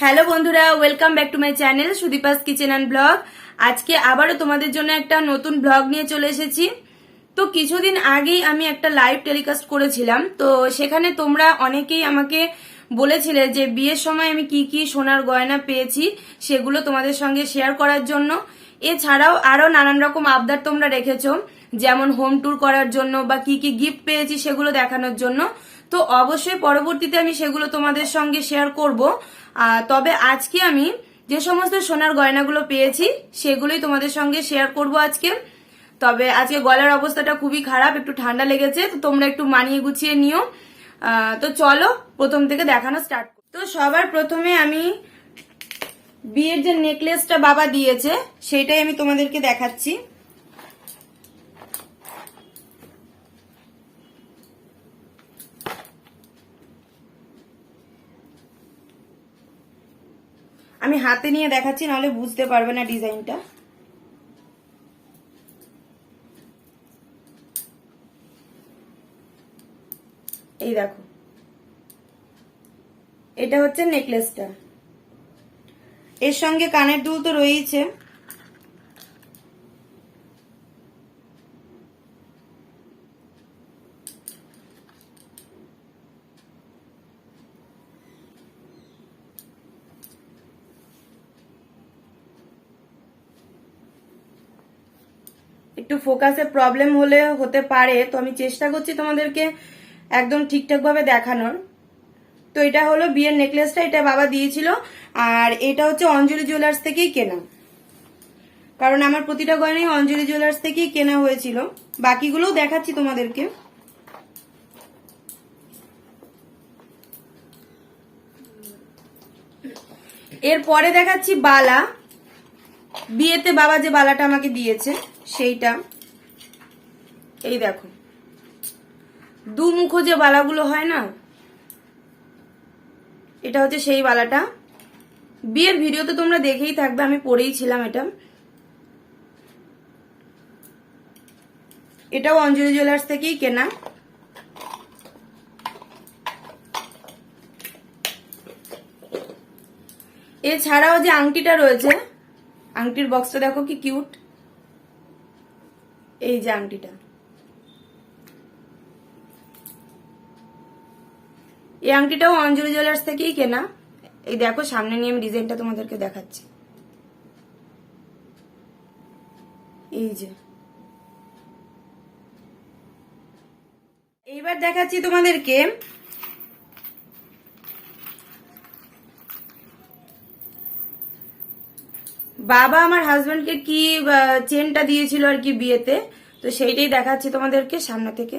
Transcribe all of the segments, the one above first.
Hello বন্ধুরা welcome back to my channel Sudipa's kitchen and blog আজকে আবারও তোমাদের জন্য একটা নতুন ব্লগ নিয়ে চলে এসেছি। তো কিছুদিন আগেই আমি একটা লাইভ টেলিকাস্ট করেছিলাম। তো সেখানে তোমরা অনেকেই আমাকে বলেছিলে যে বিয়ের সময় আমি কি কি সোনার গয়না পেয়েছি, সেগুলো তোমাদের সঙ্গে শেয়ার করার জন্য। এছাড়াও আরও নানান রকম আবদার তোমরা রেখেছো, যেমন হোম ট্যুর করার জন্য বা কি কি গিফট পেয়েছি সেগুলো দেখানোর জন্য। তো অবশ্যই পরবর্তীতে আমি সেগুলো তোমাদের সঙ্গে শেয়ার করব। তবে আজকে আমি যে সমস্ত সোনার গয়নাগুলো পেয়েছি, সেগুলোই তোমাদের সঙ্গে শেয়ার করব আজকে। তবে আজকে গলার অবস্থাটা খুবই খারাপ, একটু ঠান্ডা লেগেছে, তো তোমরা একটু মানিয়ে গুছিয়ে নিও। তো চলো, প্রথম থেকে দেখানো স্টার্ট তো সবার প্রথমে আমি বিয়ের যে নেকলেসটা বাবা দিয়েছে, সেটাই আমি তোমাদেরকে দেখাচ্ছি। আমি হাতে নিয়ে দেখাচ্ছি, নাহলে বুঝতে পারবে না ডিজাইনটা। এই দেখো। এটা হচ্ছে নেকলেসটা। এর সঙ্গে কানের দুল তো রয়েইছে। একটু ফোকাসে প্রবলেম হলে হতে পারে। তো আমি চেষ্টা করছি তোমাদেরকে একদম ঠিকঠাক ভাবে দেখানোর। তো এটা হলো বিয়ের নেকলেসটা এটা বাবা দিয়েছিল। আর এটা হচ্ছে অঞ্জলি জুয়েলার্স থেকেই কেনা। কারণ আমার প্রতিটা গয়নাই অঞ্জলি জুয়েলার্স থেকেই কেনা হয়েছিল। বাকিগুলোও দেখাচ্ছি তোমাদেরকে। এরপরে দেখাচ্ছি বালা। বিয়েতে বাবা যে বালাটা আমাকে দিয়েছে। সেইটা। এই দেখো। দু মুখো যে বালাগুলো হয় না, এটা হচ্ছে সেই বালাটা। বিয়ের ভিডিও তো তোমরা দেখেই থাকবে, আমি পরেই ছিলাম এটা। এটাও অঞ্জলি জুয়েলার্স থেকেই কেনা। এছাড়াও যে আংটিটা রয়েছে, আংটির বক্সটা দেখো কি কিউট এই যে আংটিটা। এই আংটিটাও অঞ্জলি জুয়েলার্স থেকেই কেনা। এই দেখো, সামনে নিয়ে আমি ডিজাইনটা তোমাদেরকে দেখাচ্ছি। এই যে। এইবার দেখাচ্ছি তোমাদেরকে বাবা আমার হাজবেন্ডকে কি চেনটা দিয়েছিল আর কি বিয়েতে, তো সেইটাই দেখাচ্ছি তোমাদেরকে সামনে থেকে।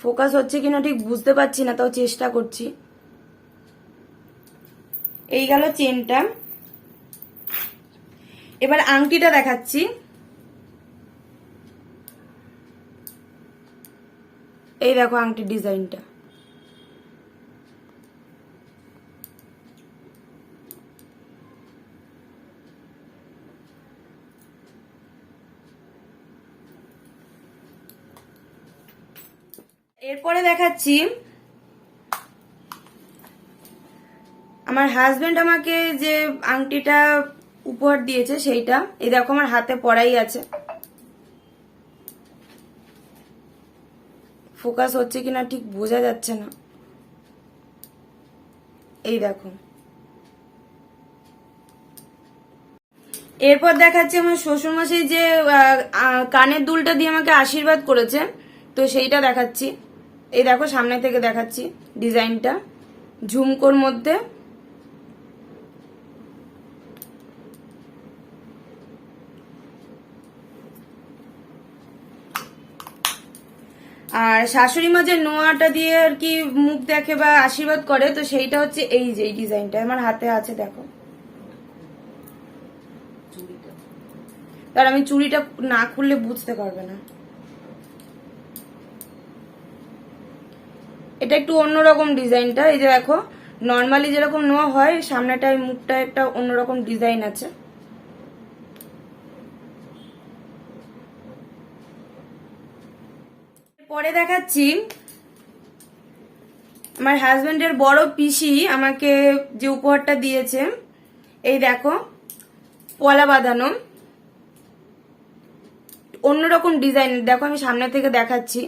ফোকাস হচ্ছে কিনা ঠিক বুঝতে পারছি না, তাও চেষ্টা করছি। এই গেল চেনটা। এবার আংটিটা দেখাচ্ছি। এই দেখো আংটির ডিজাইনটা। এরপরে দেখাচ্ছি আমার হাজবেন্ড আমাকে যে আংটিটা উপহার দিয়েছে সেইটা। এই দেখো আমার হাতে পড়াই আছে। ফোকাস হচ্ছে কিনা ঠিক বোঝা যাচ্ছে না। এই দেখো। এরপর দেখাচ্ছে আমার শ্বশুরমশাই যে কানের দুলটা দিয়ে আমাকে আশীর্বাদ করেছে, তো সেইটা দেখাচ্ছি। এই দেখো, সামনে থেকে দেখাচ্ছি ডিজাইনটা। ঝুমকোর মধ্যে আর শাশুড়ি মা যে নোয়াটা দিয়ে আর কি মুখ দেখে বা আশীর্বাদ করে, তো সেইটা হচ্ছে এই যে, এই ডিজাইনটা। আমার হাতে আছে, দেখো। তার আমি চুড়িটা না খুললে বুঝতে পারবে না। এটা একটু অন্যরকম ডিজাইনটা। এই যে দেখো, নর্মালি যেরকম নোয়া হয়, সামনেটায় মুখটা একটা অন্যরকম ডিজাইন আছে। পরে দেখাচ্ছি। আমার হাজব্যান্ডের বড় পিসি আমাকে যে উপহারটা দিয়েছে, এই দেখো পলা বাঁধানো। অন্যরকম ডিজাইন, দেখো আমি সামনে থেকে দেখাচ্ছি।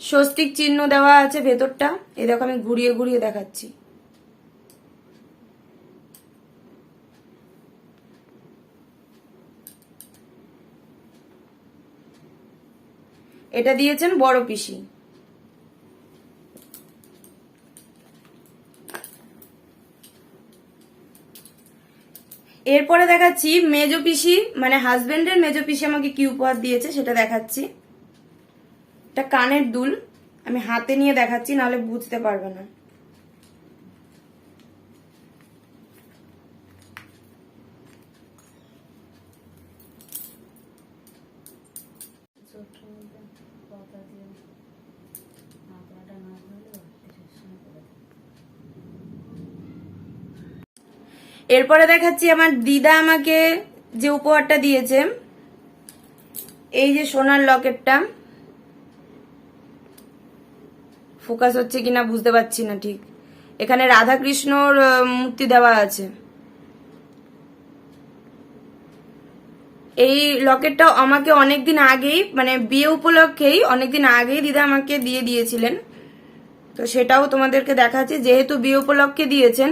স্বস্তিক চিহ্ন দেওয়া আছে ভেতরটা, এই দেখো আমি ঘুরিয়ে ঘুরিয়ে দেখাচ্ছি। এটা দিয়েছেন বড় পিসি। এরপরে দেখাচ্ছি মেজো পিসি মানে হাজবেন্ডের মেজো পিসি আমাকে কি উপহার দিয়েছে সেটা দেখাচ্ছি। এটা কানের দুল, আমি হাতে নিয়ে দেখাচ্ছি, নাহলে বুঝতে পারবে না। এরপরে দেখাচ্ছি আমার দিদা আমাকে যে উপহারটা দিয়েছে। এই যে সোনার লকেটটা। ফোকাস হচ্ছে কিনা বুঝতে পারছি না ঠিক। এখানে রাধা কৃষ্ণর মূর্তি দেওয়া আছে। এই লকেটটা আমাকে অনেকদিন আগেই মানে বিয়ে উপলক্ষেই অনেকদিন আগেই দিদা আমাকে দিয়ে দিয়েছিলেন। তো সেটাও তোমাদেরকে দেখাচ্ছি, যেহেতু বিয়ে উপলক্ষে দিয়েছেন,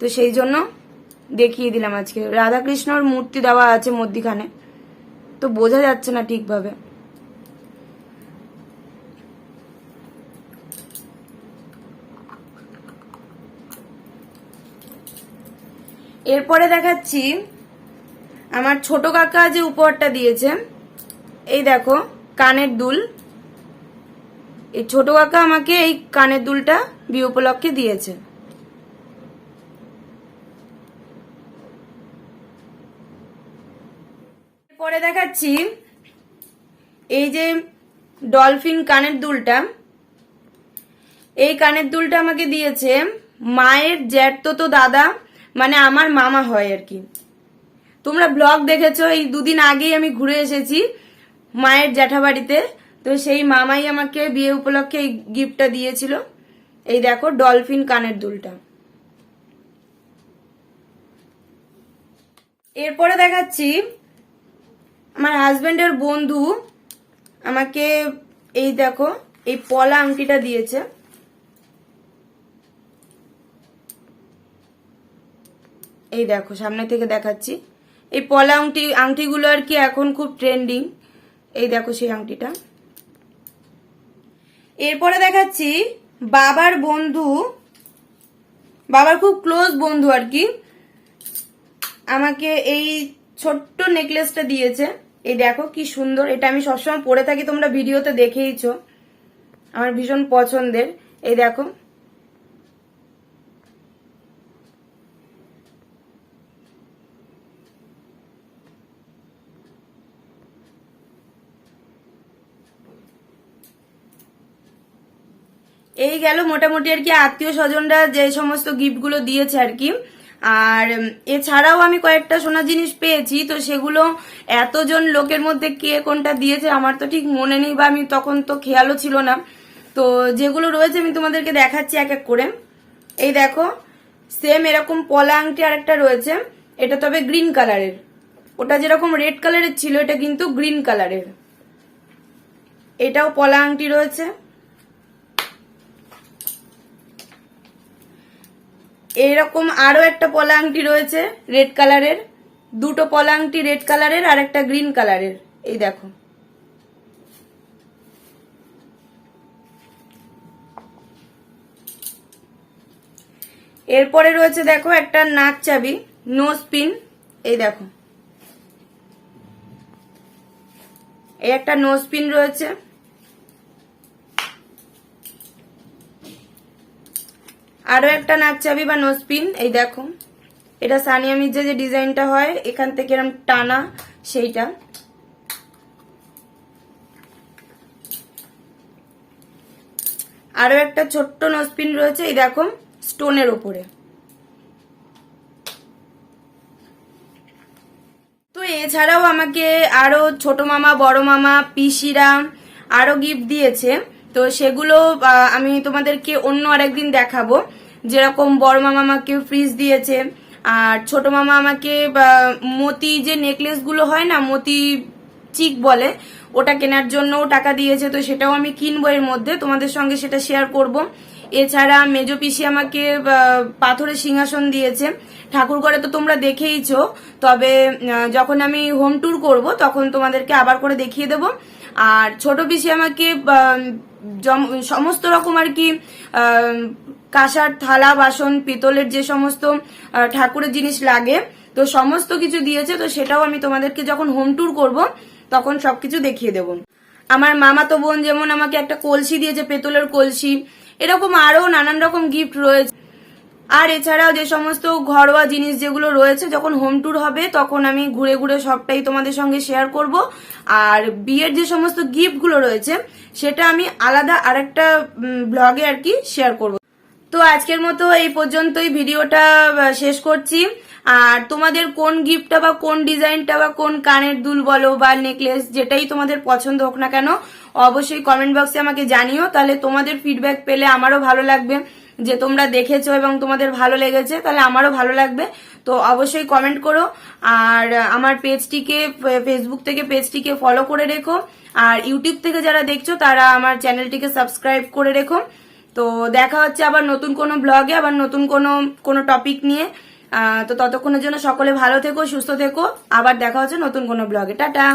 তো সেই জন্য দেখিয়ে দিলাম আজকে। রাধাকৃষ্ণর মূর্তি দেওয়া আছে মধ্যিখানে। তো বোঝা যাচ্ছে না ঠিকভাবে। এরপরে দেখাচ্ছি আমার ছোট কাকা যে উপহারটা দিয়েছে, এই দেখো, কানের দুল। এই ছোট কাকা আমাকে এই কানের দুলটা বিয়ে উপলক্ষে দিয়েছে পরে দেখাচ্ছি এই যে ডলফিন কানের দুলটা। এই কানের দুলটা আমাকে দিয়েছে মায়ের জ্যাঠতো তো দাদা মানে আমার মামা হয় আর কি। তোমরা ব্লগ দেখেছ, এই দুদিন আগেই আমি ঘুরে এসেছি মায়ের জ্যাঠাবাড়িতে। তো সেই মামাই আমাকে বিয়ে উপলক্ষে এই গিফটটা দিয়েছিল। এই দেখো ডলফিন কানের দুলটা। এরপরে দেখাচ্ছি আমার হাজবেন্ডের বন্ধু আমাকে এই দেখো, এই পলা আংটিটা দিয়েছে। এই দেখো, সামনে থেকে দেখাচ্ছি। এই পলা আংটি, আংটিগুলো আর কি এখন খুব ট্রেন্ডিং এই দেখো সেই আংটিটা। এরপরে দেখাচ্ছি বাবার বন্ধু, বাবার খুব ক্লোজ বন্ধু আর কি। আমাকে এই ছোট্ট নেকলেসটা দিয়েছে। এই দেখো কি সুন্দর, এটা আমি সবসময় পরে থাকি, তোমরা ভিডিওতে দেখেইছ। আমার ভীষণ পছন্দের। এই দেখো। এই গেল মোটামুটি আর কি, আত্মীয় স্বজনরা যে সমস্ত গিফটগুলো দিয়েছে আর কি। আর এছাড়াও আমি কয়েকটা সোনার জিনিস পেয়েছি, তো সেগুলো এতজন লোকের মধ্যে কে কোনটা দিয়েছে আমার তো ঠিক মনে নেই বা আমি তখন তো খেয়ালও ছিল না। তো যেগুলো রয়েছে আমি তোমাদেরকে দেখাচ্ছি এক এক করে। এই দেখো সেম এরকম পলা আংটি আর একটা রয়েছে, এটা তবে গ্রিন কালারের ওটা যেরকম রেড কালারের ছিল, এটা কিন্তু গ্রিন কালারের এটাও পলা আংটি রয়েছে। এইরকম আরও একটা পলা আংটি রয়েছে, রেড কালারের। দুটো পলা আংটি রেড কালারের আর একটা গ্রিন কালারের। এই দেখো। এরপরে রয়েছে দেখো একটা নাক চাবি নো স্পিন এই দেখো। এই একটা নো স্পিন রয়েছে। আরও একটা নাক চাবি বা নোজপিন এই দেখো। এটা সানিয়া মির্জা যে ডিজাইনটা হয়, এখান থেকে এরকম টানা সেইটা। আরও একটা ছোট্ট নোজপিন রয়েছে, এই দেখো স্টোনের উপরে তো এছাড়াও আমাকে আরও ছোট মামা, বড় মামা, পিসিরা আরও গিফট দিয়েছে। তো সেগুলো আমি তোমাদেরকে অন্য আরেকদিন দেখাবো। যেরকম বড় মামা আমাকে ফ্রিজ দিয়েছে, আর ছোট মামা আমাকে মতি যে নেকলেসগুলো হয় না, মতি চিক বলে, ওটা কেনার জন্য টাকা দিয়েছে, তো সেটাও আমি কিনবো এর মধ্যে, তোমাদের সঙ্গে সেটা শেয়ার করব। এছাড়া মেজো পিসি আমাকে পাথরের সিংহাসন দিয়েছে। ঠাকুর ঘরে তো তোমরা দেখেইছো, তবে যখন আমি হোম ট্যুর করব, তখন তোমাদেরকে আবার করে দেখিয়ে দেব। আর ছোট পিসি আমাকে সমস্ত রকম আর কি কাঁসার থালা, বাসন, পিতলের যে সমস্ত ঠাকুরের জিনিস লাগে, তো সমস্ত কিছু দিয়েছে, তো সেটাও আমি তোমাদেরকে যখন হোম ট্যুর করব, তখন সবকিছু দেখিয়ে দেব। আমার মামা তো বোন যেমন আমাকে একটা কলসি দিয়েছে, পেতলের কলসি, এরকম আরও নানান রকম গিফট রয়েছে। আর এছাড়াও যে সমস্ত ঘরোয়া জিনিস যেগুলো রয়েছে, যখন হোম ট্যুর হবে, তখন আমি ঘুরে ঘুরে সবটাই তোমাদের সঙ্গে শেয়ার করব। আর বিয়ের যে সমস্ত গিফটগুলো রয়েছে, সেটা আমি আলাদা আরেকটা ব্লগে আর কি শেয়ার করব। তো আজকের মতো এই পর্যন্তই, ভিডিওটা শেষ করছি। আর তোমাদের কোন গিফটটা বা কোন ডিজাইনটা বা কোন কানের দুল বলো বা নেকলেস যেটাই তোমাদের পছন্দ হোক না কেন, অবশ্যই কমেন্ট বক্সে আমাকে জানিও। তাহলে তোমাদের ফিডব্যাক পেলে আমারও ভালো লাগবে। যে তোমরা দেখেছ এবং তোমাদের ভালো লেগেছে, তাহলে আমারও ভালো লাগবে। তো অবশ্যই কমেন্ট করো। আর আমার পেজটিকে ফেসবুক থেকে পেজটিকে ফলো করে রেখো। আর ইউটিউব থেকে যারা দেখছ, তারা আমার চ্যানেলটিকে সাবস্ক্রাইব করে রেখো। তো দেখা হচ্ছে আবার নতুন কোনো ব্লগে আবার নতুন কোনো কোনো টপিক নিয়ে। তো ততক্ষণের জন্য সকলে ভালো থেকো, সুস্থ থেকো। আবার দেখা হচ্ছে নতুন কোনো ব্লগে টাটা!